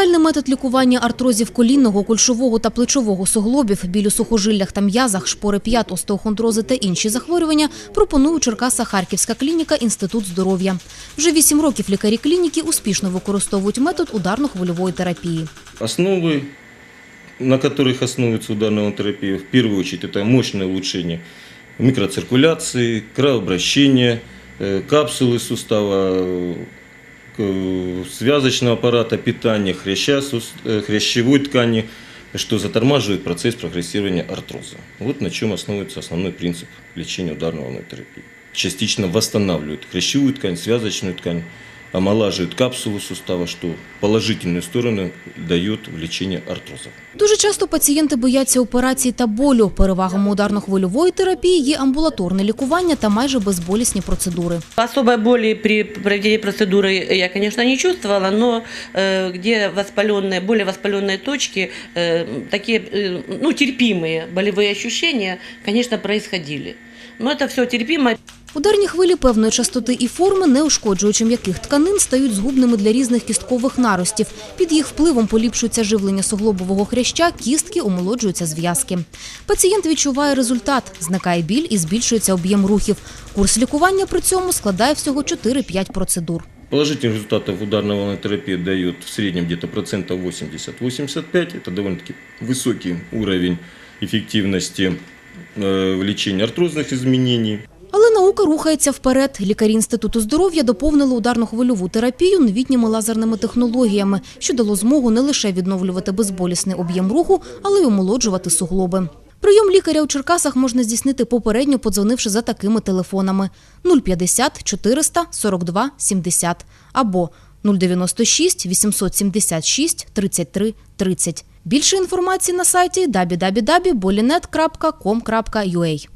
Унікальний метод лікування артрозів колінного, кульшового та плечового суглобів, біль у сухожиллях та м'язах, шпори п'ят, остеохондрози та інші захворювання пропонує у Черкаса Харківська клініка Інститут здоров'я. Вже вісім років лікарі клініки успішно використовують метод ударно-хвильової терапії. Основы, на которых основывается ударная терапия, в первую очередь, это мощное улучшение микроциркуляции, кровообращения, э, капсулы сустава, э, к- связочного аппарата, питания, хряща, э, хрящевой ткани, что затормаживает процесс прогрессирования артроза. Вот на чем основывается основной принцип лечения ударной волной терапии. Частично восстанавливает хрящевую ткань, связочную ткань, омолаживает капсулу сустава, что положительную сторону дает в лечении артрозов. Дуже часто пацієнти бояться операцій та болю. Перевагами ударно-хвильової терапії є амбулаторне лікування та майже безболісні процедури. Особой боли при проведении процедуры я, конечно, не чувствовала, но э, где воспаленные, более воспаленные точки, э, такие, э, ну, терпимые болевые ощущения, конечно, происходили. Но это все терпимо. Ударні хвилі певної частоти і форми, не ушкоджуючи м'яких тканин, стають згубними для різних кісткових наростів. Під їх впливом поліпшується живлення суглобового хряща, кістки омолоджуються зв'язки. Пацієнт відчуває результат, зникає біль і збільшується об'єм рухів. Курс лікування при цьому складає всього 4-5 процедур. Положительных результатов ударная волновая терапия дает в среднем где-то процентов 80-85. Это довольно-таки высокий уровень эффективности э, в лечении артрозных изменений. Але наука рухається вперед. Лікарі Інституту здоров'я доповнили ударно-хвильову терапію новітніми лазерними технологіями, що дало змогу не лише відновлювати безболісний об'єм руху, але й омолоджувати суглоби. Прийом лікаря у Черкасах можна здійснити попередньо, подзвонивши за такими телефонами 050 400 42 70 або 096 876 33 30. Більше інформації на сайті www.bolinet.com.ua.